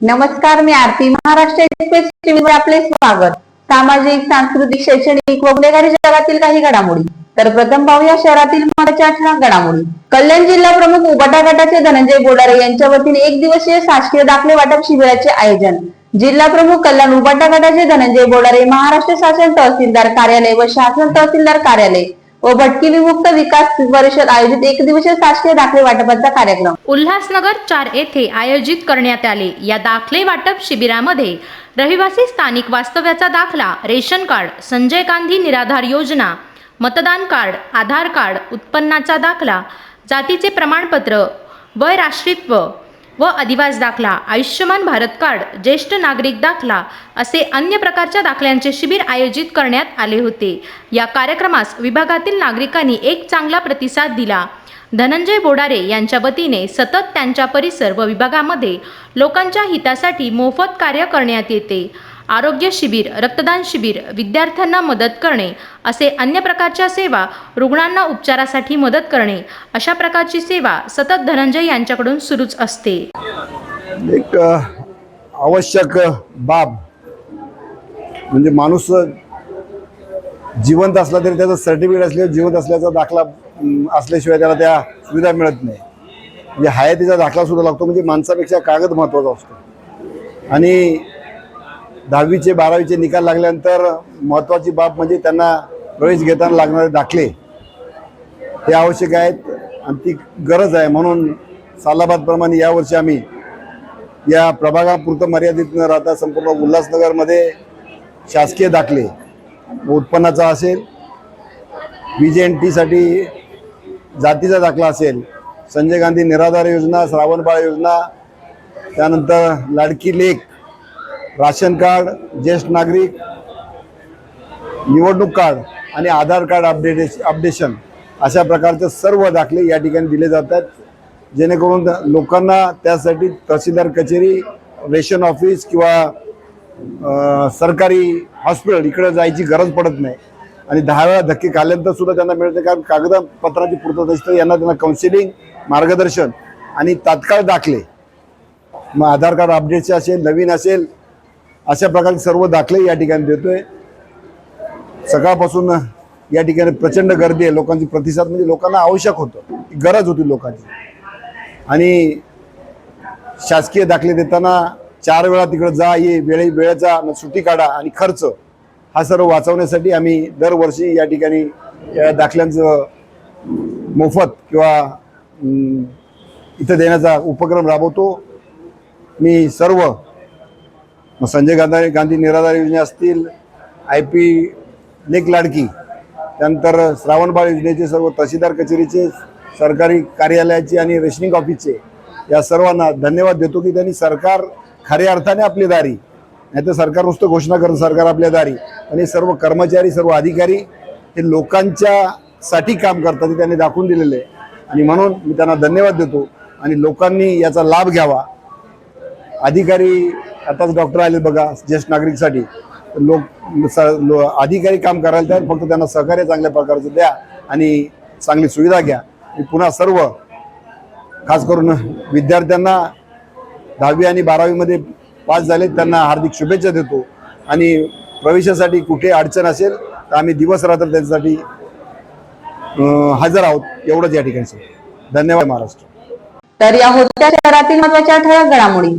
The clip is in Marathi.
नमस्कार मी आरती. महाराष्ट्र एक्सप्रेस टीव्हीवर आपले स्वागत. सामाजिक सांस्कृतिक शैक्षणिक व गुन्हेगारी जगातील काही घडामोडी. तर प्रथम पाहूया शहरातील महत्त्वाच्या ठळक घडामोडी. कल्याण जिल्हा प्रमुख उबाटा गटाचे धनंजय बोडारे यांच्या वतीने एक दिवसीय शासकीय दाखले वाटप शिबिराचे आयोजन. जिल्हा प्रमुख कल्याण उबाटा गटाचे धनंजय बोडारे महाराष्ट्र शासन तहसीलदार कार्यालय व शासन तहसीलदार कार्यालय व भटकी विमुक्त विकास परिषद आयोजित एक दिवसीय शासकीय दाखले वाटपाचा कार्यक्रम. उल्हासनगर चार येथे आयोजित करण्यात आले. या दाखले वाटप शिबिरामध्ये रहिवासी स्थानिक वास्तव्याचा दाखला रेशन कार्ड संजय गांधी निराधार योजना मतदान कार्ड आधार कार्ड उत्पन्नाचा दाखला जातीचे प्रमाणपत्र वय राष्ट्रीत्व व अधिवास दाखला. आयुष्यमान भारत कार्ड ज्येष्ठ नागरिक दाखला असे अन्य प्रकारच्या दाखल्यांचे शिबिर आयोजित करण्यात आले होते. या कार्यक्रमास विभागातील नागरिकांनी एक चांगला प्रतिसाद दिला. धनंजय बोडारे यांच्या वतीने सतत त्यांच्या परिसर व विभागामध्ये लोकांच्या हितासाठी मोफत कार्य करण्यात येते. आरोग्य शिबिर रक्तदान शिबिर विद्यार्थ्यांना मदत करणे असे अन्य प्रकारच्या सेवा रुग्णांना उपचारासाठी मदत करणे अशा प्रकारची सेवा सतत धनंजय यांच्याकडून सुरूच असते. एक आवश्यक बाब म्हणजे माणूस जिवंत असला तरी त्याचं सर्टिफिकेट असल्यावर जिवंत असल्याचा दाखला असल्याशिवाय त्याला त्या सुविधा मिळत नाही. म्हणजे हयातीचा दाखला सुद्धा लागतो म्हणजे माणसापेक्षा कागद महत्त्वाचा असतो. आणि दहावीचे बारावीचे निकाल लागल्यानंतर महत्त्वाची बाब म्हणजे त्यांना प्रवेश घेताना लागणारे दाखले. हे आवश्यक आहेत आणि ती गरज आहे. म्हणून सालाबादप्रमाणे यावर्षी आम्ही या प्रभागापुरतं मर्यादित न राहता संपूर्ण उल्हासनगरमध्ये शासकीय दाखले उत्पन्नाचा असेल व्ही जे एन टीसाठी जातीचा दाखला असेल संजय गांधी निराधार योजना श्रावणबाळ योजना त्यानंतर लाडकी लेख राशन कार्ड ज्येष्ठ नागरिक निवडणूक कार्ड आणि आधार कार्ड अपडेटे अपडेशन अशा प्रकारचे सर्व दाखले या ठिकाणी दिले जातात. जेणेकरून लोकांना त्यासाठी तहसीलदार कचेरी रेशन ऑफिस किंवा सरकारी हॉस्पिटल इकडे जायची गरज पडत नाही. आणि दहा वेळा धक्के खाल्ल्यानंतर सुद्धा त्यांना मिळते कारण कागदपत्राची पूर्तता असते. यांना त्यांना काउन्सिलिंग मार्गदर्शन आणि तात्काळ दाखले. मग आधार कार्ड अपडेटचे असेल नवीन असेल अशा प्रकारचे सर्व दाखले या ठिकाणी देतोय. सकाळपासून या ठिकाणी प्रचंड गर्दी आहे. लोकांची प्रतिसाद म्हणजे लोकांना आवश्यक होतं. गरज होती लोकांची. आणि शासकीय दाखले देताना चार वेळा तिकडे जा ये वेळे वेळेचा सुट्टी काढा आणि खर्च हा सर्व वाचवण्यासाठी आम्ही दरवर्षी या ठिकाणी या दाखल्यांचं मोफत किंवा इथं देण्याचा उपक्रम राबवतो. मी सर्व मग संजय गांधी गांधी निराधार योजना असतील आय पी लेख लाडकी त्यानंतर श्रावणबाळ योजनेचे सर्व तहसीलदार कचेरीचे सरकारी कार्यालयाचे आणि रेशनिंग ऑफिसचे या सर्वांना धन्यवाद देतो की त्यांनी सरकार खऱ्या अर्थाने आपली दारी नाही तर सरकार नुसतं घोषणा करून सरकार आपल्या दारी आणि सर्व कर्मचारी सर्व अधिकारी हे लोकांच्या साठी काम करतात हे त्यांनी दाखवून दिलेले आहे. आणि म्हणून मी त्यांना धन्यवाद देतो आणि लोकांनी याचा लाभ घ्यावा. अधिकारी आताच डॉक्टर आले बघा ज्येष्ठ नागरिकसाठी. लोक लो- अधिकारी काम करायला तयार फक्त त्यांना सहकार्य चांगल्या प्रकारचं द्या आणि चांगली सुविधा घ्या. पुन्हा सर्व खास करून विद्यार्थ्यांना दहावी आणि बारावीमध्ये पास झाले त्यांना हार्दिक शुभेच्छा देतो. आणि प्रवेशासाठी कुठे अडचण असेल तर आम्ही दिवस रात्र त्यांच्यासाठी हजर आहोत एवढंच या ठिकाणी धन्यवाद महाराष्ट्र. तर या होत्या शहरातील महत्त्वाच्या ठळक घडामोडी.